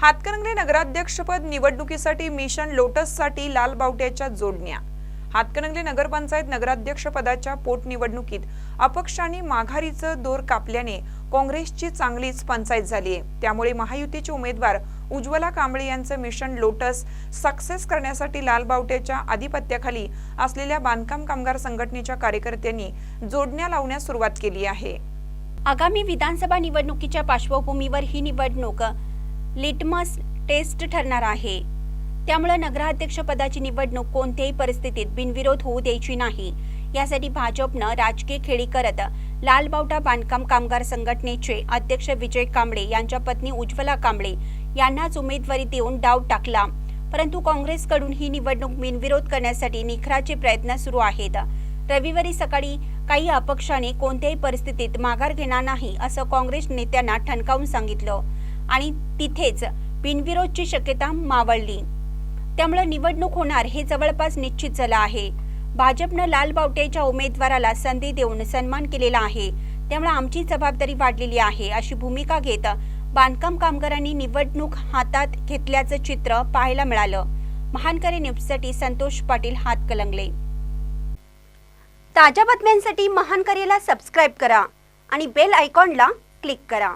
हातकणंगले नगराध्यक्षपद निवडणुकीसाठी मिशन लोटससाठी लाल बावट्याच्या जोडण्या. हातकणंगले नगरपंचायत नगराध्यक्षपदाच्या पोटनिवडणुकीत अपक्षांनी माघारीचं दोर कापल्याने काँग्रेसची चांगलीच पंचायत झाली आहे. त्यामुळे महायुतीचे उमेदवार उज्ज्वला कांबळे यांचं मिशन लोटस सक्सेस करण्यासाठी लाल बावट्याच्या आधिपत्याखाली असलेल्या बांधकाम कामगार संघटनेच्या कार्यकर्त्यांनी जोडण्या लावण्यास सुरुवात केली आहे. आगामी विधानसभा निवडणुकीच्या पार्श्वभूमीवर ही निवडणूक लिटमस टेस्ट ठरणार आहे. त्यामुळे नगराध्यक्षपदाची निवडणूक कोणत्याही परिस्थितीत बिनविरोध होऊ द्यायची नाही. यासाठी भाजपनं राजकीय खेळी करत लालबावटा बांधकाम कामगार संघटनेचे अध्यक्ष विजय कांबळे यांच्या पत्नी उज्ज्वला कांबळे यांनाच उमेदवारी देऊन डाव टाकला. परंतु काँग्रेसकडून ही निवडणूक बिनविरोध करण्यासाठी निखराचे प्रयत्न सुरू आहेत. रविवारी सकाळी काही अपक्षाने कोणत्याही परिस्थितीत माघार घेणार नाही असं काँग्रेस नेत्यांना ठणकावून सांगितलं. आणि तिथेच बिनविरोधची शक्यता मावळली. त्यामुळे निवडणूक होणार हे जवळपास निश्चित झालं आहे. भाजपनं लाल बावटेच्या उमेदवाराला संधी देऊन सन्मान केलेला आहे. त्यामुळे आमची जबाबदारी वाढलेली आहे अशी भूमिका घेत बांधकाम कामगारांनी निवडणूक हातात घेतल्याचं चित्र पाहायला मिळालं. महानकरी न्यूजसाठी संतोष पाटील हात कलंगले. ताज्या बातम्यांसाठी महानकरीला सबस्क्राईब करा आणि बेल आयकॉनला क्लिक करा.